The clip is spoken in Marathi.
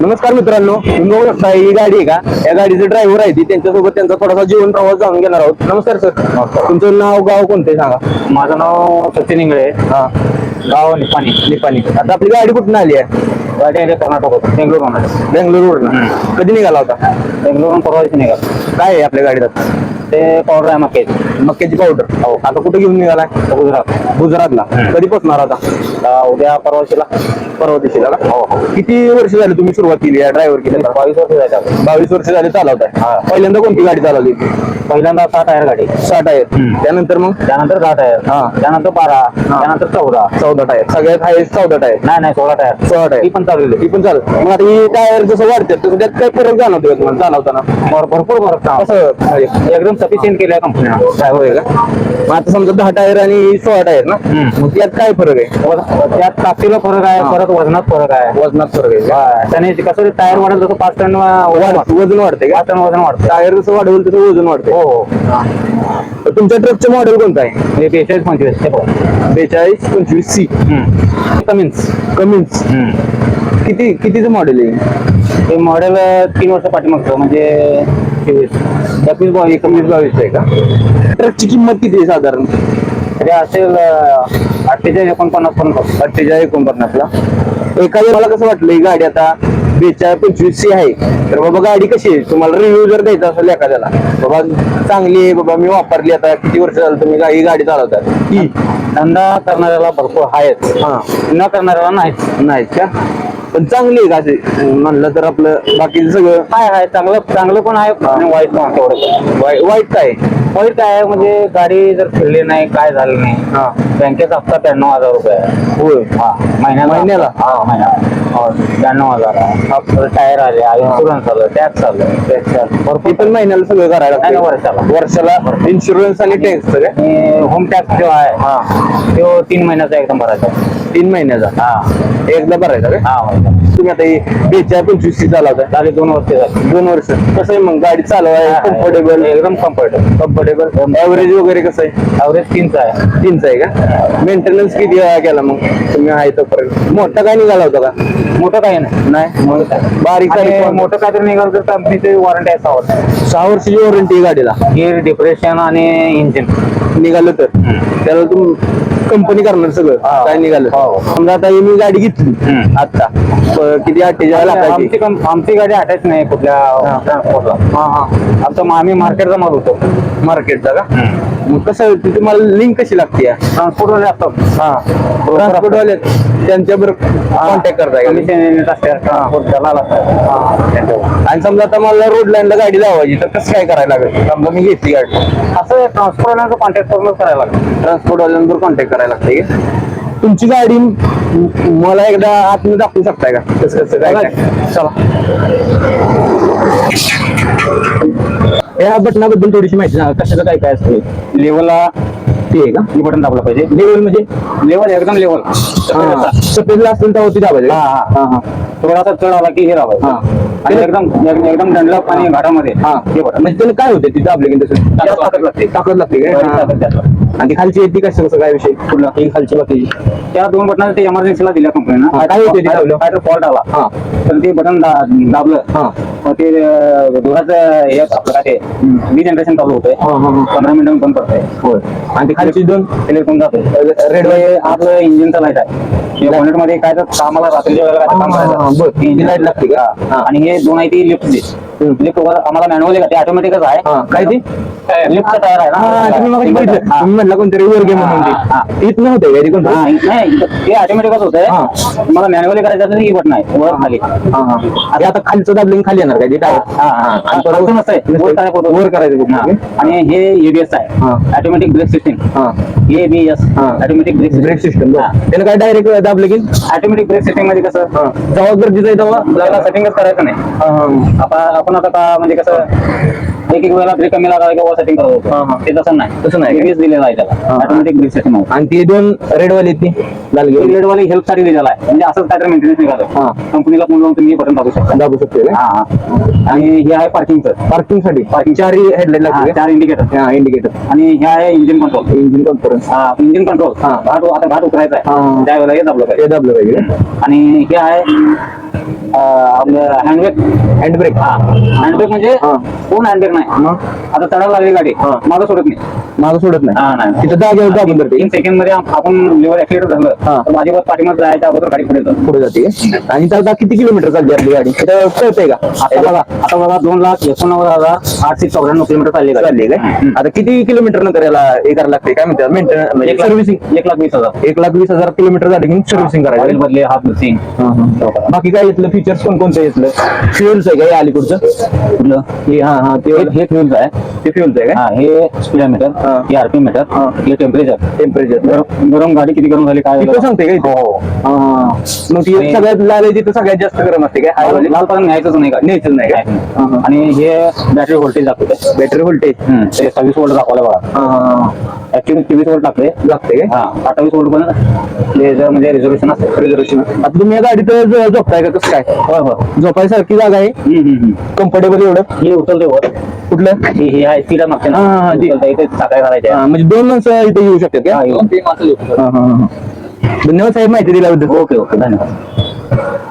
नमस्कार मित्रांनो तुम्ही बघू शकता ही गाडी आहे का? या गाडीचे ड्रायव्हर आहे ती त्यांच्यासोबत त्यांचा थोडासा जीवन प्रवास जाणून घेणार आहोत. नमस्कार सर तुमचं नाव गाव कोणतं आहे सांगा. माझं नाव सचिन इंगळे हा. गाव निपाणी. निपाणी. आता आपली गाडी कुठून आली आहे? गाडी आहे कर्नाटक बेंगलोर म्हणून बेंगळुरू कधी निघाला होता? बेंगलोरून परवा दिवशी निघाल. काय आहे आपल्या गाडीत? ते पावडर आहे मक्के मक्याची पावडर हो. आता कुठे घेऊन निघालाय? गुजरात. गुजरातला. कधी पोचणार आता? आता उद्या परवाशीला. परवा का हो. किती वर्ष झाली तुम्ही सुरुवात केली या ड्रायव्हर केली बावीस वर्ष आपलं. बावीस वर्ष झाले चालवताय. हा. पहिल्यांदा कोणती गाडी चालवली? पहिल्यांदा सहा टायर गाडी. सहा टायर. त्यानंतर मग? त्यानंतर दहा टायर. हा. त्यानंतर बारा. त्यानंतर चौदा. चौदा टायर. सगळ्यात हायस्ट चौदा टायर. नाही नाही सोळा टायर. सोळा टायर. ती पण चालवली. ती पण चालत मग आता ही टायर जसं वाढते तसं त्यात काय फरक जाणवतो का तुम्हाला चालवताना? भर- भरपूर फरक. कसं एकदम सफिशियंट केलं आहे कंपनीनं काय होय का? मग आता समजा दहा टायर आणि सोळा टायर ना? हम्म. मग त्यात काय फरक आहे? त्यात ताकदीला फरक आहे हा. परत वजनात फरक आहे. वजनात फरक आहे? हा, त्याने कसं टायर वाढेल तसं पाच टन वजन वाढ- वाढतं. वजन वाढते का? पाच टन वजन वाढतं. टायर जसं वाढवेल तसं वजन वाढते हो हो. तुमच्या ट्रकचं मॉडेल कोणतं आहे? बेचाळीस पंचवीस बघा. बेचाळीस पंचवीस सी कमीच कमीच किती कितीचं मॉडेल आहे? ते मॉडेल तीन वर्ष पाठीमागचं म्हणजे तेवीस एकवीस बावीस. बावीस आहे का? ट्रकची किंमत किती आहे साधारण? ते असेल अठ्ठेचाळीस एकोणपन्नास पर्यंत अठ्ठेचाळीस एकोणपन्नासला एखाद्या मला कसं वाटलं ही गाडी आता बेचाळीस पंचवीस सी आहे. तर बाबा गाडी कशी आहे? तुम्हाला रिव्ह्यू जर द्यायचा असेल एखाद्याला. बाबा चांगली आहे बाबा मी वापरली आता. किती वर्ष झालं तुम्ही ही गाडी चालवता ही धंदा करणाऱ्याला भरपूर आहेच हा. न करणाऱ्याला नाहीच नाही का? पण चांगली आहे का असे. म्हणलं तर आपलं बाकीचं सगळं काय आहे चांगलं चांगलं पण आहे आणि वाईट पण आहे वाई- वाईट काय? वाईट काय आहे म्हणजे गाडी जर फिरली नाही काय झालं नाही. हा. बँकेचा हप्ता त्र्याण्णव हजार रुपये आहे. होय. हा महिन्याला. महिन्याला? हा महिन्याला. त्र्याण्णव हजार आहे. टायर आले इन्शुरन्स आलं टॅक्स आलं. टॅक्स ती पण महिन्याला सगळं करायला नाही, लागतं. वर्षाला. वर्षाला इन्शुरन्स आणि टॅक्स काय? आणि होम टॅक्स जो आहे हा. तो तीन महिन्याचा एकदम भरायचा. तीन महिन्याचा? हा. एकदा भरायचा काय? हा तुम्ही आता ही बेचाळीस पंचवीस सी चालवताय झाले दोन वर्ष झाले. दोन वर्ष. कसं आहे मग? गाडी चालवाय कम्फर्टेबल एकदम कम्फर्टेबल कम्फर्टेबल ऍव्हरेज वगैरे कसं आहे? ॲव्हरेज तीनचा आहे. तीनच आहे का? मेंटेनन्स किती वेळा केला मग? तुम्ही आहे तोपर्यंत. मोठा काय निघाला होता का? मोठं काही नाही. काय बारीक सारीक मोठं काहीतरी निघालं तर कंपनीची वॉरंटी आहे सहा वर्ष. सहा वर्षाची वॉरंटी गाडीला. गिअर डिप्रेशन आणि इंजिन निघालं तर. त्याला तुम कंपनी करणार सगळं. काय निघालं? हो. समजा आता ही मी गाडी घेतली. आता. किती अठ्ठेचाळीस लाखाची? आमची कं- आमची गाडी अटॅच नाही कुठल्या ट्रान्सपोर्टला आमचं आम्ही मार्केटचा माल होतो. मार्केटचा का? मग कसं ती तुम्हाला लिंक कशी लागते ट्रान्सपोर्ट असतात हा. ट्रान्सपोर्ट वाले त्यांच्याबरोबर कॉन्टॅक्ट करताय का? कमिशन ट्रान्सपोर्ट दलाल असतात त्यांच्यावर. आणि समजा आता मला रोड लाईनला गाडी लावायची तर कसं काय करायला लागेल? समजा मी घेतली गाडी. असं ट्रान्सपोर्ट कॉन्टॅक्ट करून करायला लागतं. ट्रान्सपोर्ट वाल्यांबरोबर कॉन्टॅक्ट करायला लागते? तुमची गाडी म- मला एकदा आतमध्ये दाखवू शकताय का? कसं कसं काय काय? चला. या बटनाबद्दल थोडीशी माहिती सांगा. कशाचं काय काय असते लेवलला ते आहे का? हे बटन दाबलं पाहिजे. लेवल म्हणजे? लेवल एकदम लेवल हा, सफेदला असेल तर होती दाबायची. हा? हा. हा थोडासा चढ आला की हे लावायचं हा. आणि एकदम एक- एकदम दंडला आणि घाटामध्ये हा. हे बटन म्हणजे त्याला काय होते? ती दाबले की तसं ताकद लागते. ताकद लागते काय? हा. आणि ती खालची येते कसं कसं काय विषय? ही खालची बाकी. त्या दोन बटन ते इमर्जन्सीला दिल्या कंपनीनं काय होते ते दाबलं? काय फॉल्ट आला. हा. तर ते बटन दाबलं. हा. मग ते अं, धुराचं हे आपलं काय ते वी जनरेशन चालू होतंय. हा, हा, हा. पंधरा मिनिटं बंद पडतंय. होय. आणि ती खालची दोन? इलेक्ट्रॉन जातोय? रेड आपलं इंजिनचा लाइट आहे. बॉनेटमध्ये काय तर कामाला रात्रीच्या वेळेला काय तर काम हा, हा, हा, बरं. करायचं ती light लागते का? हा. आणि हे दोन आहे ती लिफ्ट लिफ्ट वर आम्हाला मॅन्युअल ते ऑटोमॅटिकच आहे. काय ती? लिफ्टचा टायर आहे तुम्ही मगाशी ना बघितलं. तुम्ही म्हटलं कोणतरी वर्गे म्हणून. ते. इथं नव्हते का ती कोणतं? हा, नाही ते ऑटोमॅटिकच होतंय. हा. मला मॅन्युअली करायचं असेल तर ही बटन आहे वर खाली. हा आता खालचं दाबलं खाली येणार काय? हा, हा. नसतंय. वर करायचं होतं. वर करायचं हा. कुठलं? आणि हे एबीएस हा. आहे. ऑटोमॅटिक ब्रेक सिस्टीम हा. एबीएस हा. Automatic brake brake system. त्यानं काय डायरेक्ट दाबलं की? ऑटोमॅटिक ब्रेक सिस्टीममध्ये कसं? जेव्हा गरजेचं आहे तेव्हा? आपल्याला सेटिंगच करायचं नाही. हा, हा. आता आपण आता का म्हणजे कसं एक एक वेळेला ब्रेक कमी लागला किंवा सेटिंग करत हा, हा. होतो ते तसं नाही. तसं नाही. ब्रेक दिलेला आहे त्याला. हा. ऑटोमॅटिक ब्रेक सेटिंग होतं. आणि ते दोन रेड वाले ती? लाल ग्रेड वाली हेल्पसाठी दिलेला आहे. म्हणजे असंच काहीतरी मेंटेनन्स हा. निघालं कंपनीला फोन लावून तुम्ही बटन दाबू शकता. दाबू शकते हा हा. आणि हे आहे पार्किंगचं पार्किंगसाठी? Parking. चारही हेडलाईट हा, लागते चार इंडिकेटर हा इंडिकेटर आणि हे आहे engine control engine conference engine control हा. घाट आता घाट उतरायचा हा. आहे त्यावेळेला हे दाबलं पाहिजे. ते दाबलं पाहिजे आणि हे आहे अं, आपलं हँडब्रेक हँड ब्रेक हा. हँडब्रेक म्हणजे हा. कोण हँडब्रेक नाही. मग? आता चढायला लागली गाडी. मागं सोडत नाही. मागं सोडत हा, नाही. नाही. तिथं जागेवर दाबून धरते तीन सेकंडमध्ये आप- आपण लेवल ऍक्सिडेंट झालं. हा. तर माझ्यावर पाठीमध्ये जायच्या अगोदर गाडी पुढे जातं. पुढे जाते. आणि आता किती किलोमीटर चालते आपली गाडी? तिथं कळतंय का? आता बघा आता बघा दोन लाख एकोणनव्वद हजार आठशे चौऱ्याण्णव किलोमीटर चालली गाडी. चालली काय? आता किती किलोमीटर नंतर याला हे करायला लागते काय म्हणतात? मेंटेन म्हणजे एक लाख सर्व्हिसिंग एक लाख वीस हजार. एक लाख वीस हजार किलोमीटर झाले की सर्व्हिसिंग ऑइल करायला बदले हाफ बुसिंग बाकी काय येतलं फीचर्स कोण कोणतं येतलं फ्युअल्स आहे का हे अलीकडचं? कुठलं? हे हा हा. ते हे फ्युल्स आहे. ते फ्युअल्स आहे का हा हे स्पीडोमीटर हा. हे आरपीएम मीटर हा. हे टेम्परेचर टेम्परेचर गरम गाडी किती गरम झाली काय तिथं सांगते का इथं? हो. हा. मग ती सगळ्यात लाल आहे तिथं सगळ्यात जास्त गरम असते काय? हाय वाली? लाल पर्यंत न्यायचंच नाही गाडी. न्यायचंच नाही का? हा, हा. आणि हे बॅटरी व्होल्टेज दाखवते बॅटरी व्होल्टेज ते सव्वीस वोल्ट दाखवलं बघा. ऍक्च्युली तेवीस वोल्ट लागते लागते काय? हा अठ्ठावीस वोल्ट पण लेझर म्हणजे रिझर्वेशन असते रिझर्वेशन आता तुम्ही या गाडीत झोपताय का? कसं काय? होय होय. झोपायसारखी जागा आहे. हम्म, हम्म, हम्म. कम्फर्टेबल एवढं? हे उचलते वर. कुठलं हे हे आहे तिला मागते ना हा, हा, ती. इथे म्हणजे दोन माणसं इथे येऊ शकतात का हा, येऊ. हा, हा, हा. धन्यवाद साहेब माहिती दिल्याबद्दल ओके ओके धन्यवाद